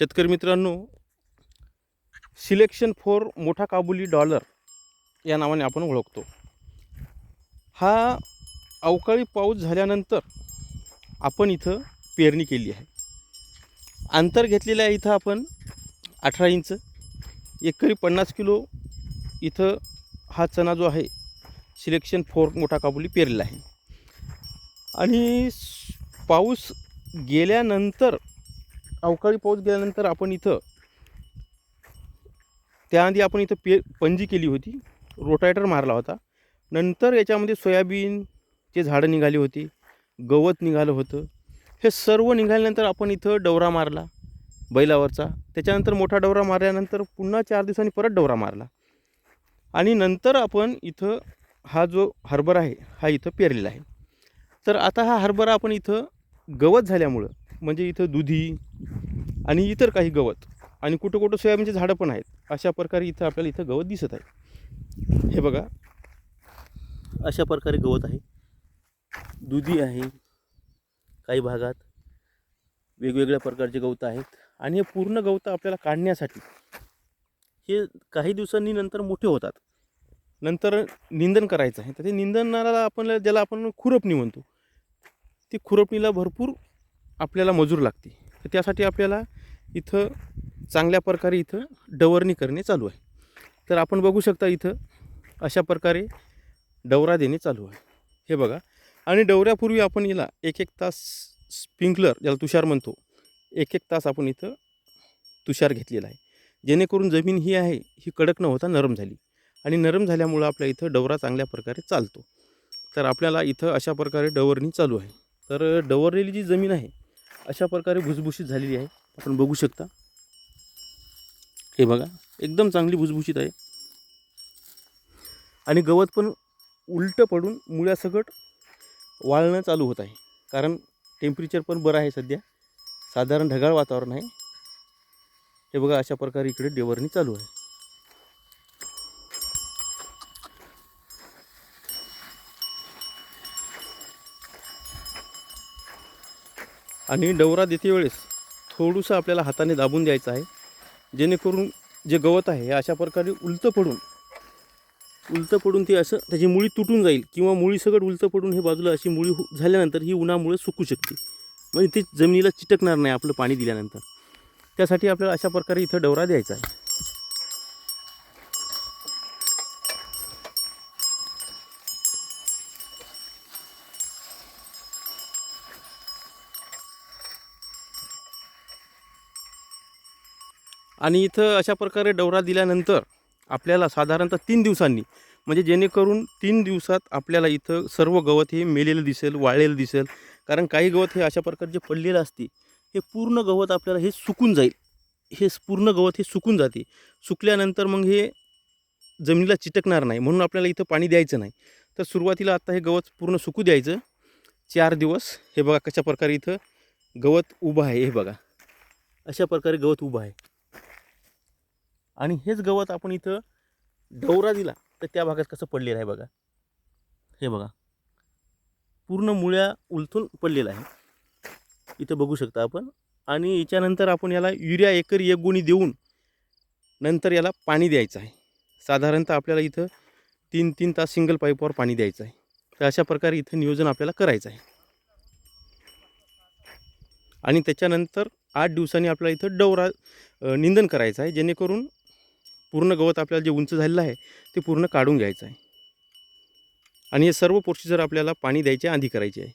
शेतकरी मित्रांनो selection for मोठा काबुली डॉलर या नावाने आपण ओळखतो. हा अवकाळी पाऊस झाल्यानंतर आपण इथं पेरणी केली आहे. अंतर घेतलेलं आहे इथं आपण अठरा इंच. एकरी पन्नास किलो इथं हा चणा जो आहे सिलेक्शन फोर मोठा काबुली पेरलेला आहे. आणि पाऊस गेल्यानंतर अवकाळी पाऊस गेल्यानंतर आपण इथं त्याआधी आपण इथं पे पंजी केली होती. रोटायटर मारला होता. नंतर याच्यामध्ये सोयाबीनचे झाडं निघाली होती. गवत निघालं होतं. हे सर्व निघाल्यानंतर आपण इथं डवरा मारला बैलावरचा. त्याच्यानंतर मोठा डवरा मारल्यानंतर पुन्हा चार दिवसांनी परत डवरा मारला. आणि नंतर आपण इथं हा जो हरभरा आहे हा इथं पेरलेला आहे. तर आता हा हरभरा आपण इथं गवत झाल्यामुळं म्हणजे इथं दुधी आणि इतर काही गवत आणि कुठं कुठं सोयाबीनचे म्हणजे झाडं पण आहेत. अशा प्रकारे इथं आपल्याला इथं गवत दिसत आहे. हे बघा. अशा प्रकारे गवत आहे. दुधी आहे. काही भागात वेगवेगळ्या प्रकारचे गवतं आहेत. आणि हे पूर्ण गवतं आपल्याला काढण्यासाठी हे काही दिवसांनी नंतर मोठे होतात. नंतर निंदन करायचं आहे. तर ते निंदनाला आपण ज्याला आपण खुरपणी म्हणतो. ती खुरपणीला भरपूर आपल्याला मजूर लागते. तर त्यासाठी आपल्याला इथं चांगल्या प्रकारे इथं डवरणी करणे चालू आहे. तर आपण बघू शकता इथं अशा प्रकारे डवरा देणे चालू आहे. हे बघा. आणि डवऱ्यापूर्वी आपण हिला एक एक तास स्प्रिंकलर ज्याला तुषार म्हणतो एक एक तास आपण इथं तुषार घेतलेला आहे. जेणेकरून जमीन ही आहे ही कडक न होता नरम झाली. आणि नरम झाल्यामुळं आपल्या इथं डवरा चांगल्या प्रकारे चालतो. तर आपल्याला इथं अशा प्रकारे डवरणी चालू आहे. तर डवरलेली जी जमीन आहे अशा प्रकारे भुसभुशीत झालेली आहे. आपण बघू शकता. हे बघा एकदम चांगली भुसभुशीत आहे. आणि गवत पण उलटं पडून मुळ्यासकट वाळणं चालू होत आहे. कारण टेम्परेचर पण बरं आहे सध्या. साधारण ढगाळ वातावरण आहे. हे बघा अशा प्रकारे इकडे डेवरणी चालू आहे. आणि डवरा देते वेळेस थोडंसं आपल्याला हाताने दाबून द्यायचं आहे. जेणेकरून जे गवत आहे हे अशा प्रकारे उलतं पडून उलतं पडून ते असं त्याची मुळी तुटून जाईल किंवा मुळी सगळं उलतं पडून हे बाजूला अशी मुळी हो- झाल्यानंतर ही उन्हामुळे सुकू शकते. म्हणजे ते जमिनीला चिटकणार नाही आपलं पाणी दिल्यानंतर. त्यासाठी आपल्याला अशा प्रकारे इथं डवरा द्यायचा आहे. आणि इथं अशा प्रकारे डवरा दिल्यानंतर आपल्याला साधारणतः तीन दिवसांनी म्हणजे जेणेकरून तीन दिवसात आपल्याला इथं सर्व गवत हे मेलेलं दिसेल वाळलेलं दिसेल. कारण काही गवत हे अशा प्रकारचे पडलेलं असते हे पूर्ण गवत आपल्याला हे सुकून जाईल. हे पूर्ण गवत हे सुकून जाते. सुकल्यानंतर मग हे जमिनीला चिटकणार नाही म्हणून आपल्याला इथं पाणी द्यायचं नाही. तर सुरुवातीला आता हे गवत पूर्ण सुकू द्यायचं. चार दिवस हे बघा कशा प्रकारे इथं गवत उभं आहे हे बघा. अशा प्रकारे गवत उभं आहे. आणि हेच गवत आपण इथं डवरा दिला तर त्या भागात कसं पडलेलं आहे बघा. हे बघा. पूर्ण मुळ्या उलथून पडलेलं आहे इथं बघू शकता आपण. आणि याच्यानंतर आपण याला युरिया एकर एक गुणी देऊन नंतर याला पाणी द्यायचं आहे. साधारणतः आपल्याला इथं तीन तीन तास सिंगल पाईपवर पाणी द्यायचं आहे. तर अशा प्रकारे इथं नियोजन आपल्याला करायचं आहे. आणि त्याच्यानंतर आठ दिवसांनी आपल्याला इथं डवरा निंदन करायचं आहे. जेणेकरून पूर्ण गवत आपल्याला जे उंच झालेलं आहे ते पूर्ण काढून घ्यायचं आहे. आणि हे सर्व पोर्शी जर आपल्याला पाणी द्यायचे आधी करायची आहे.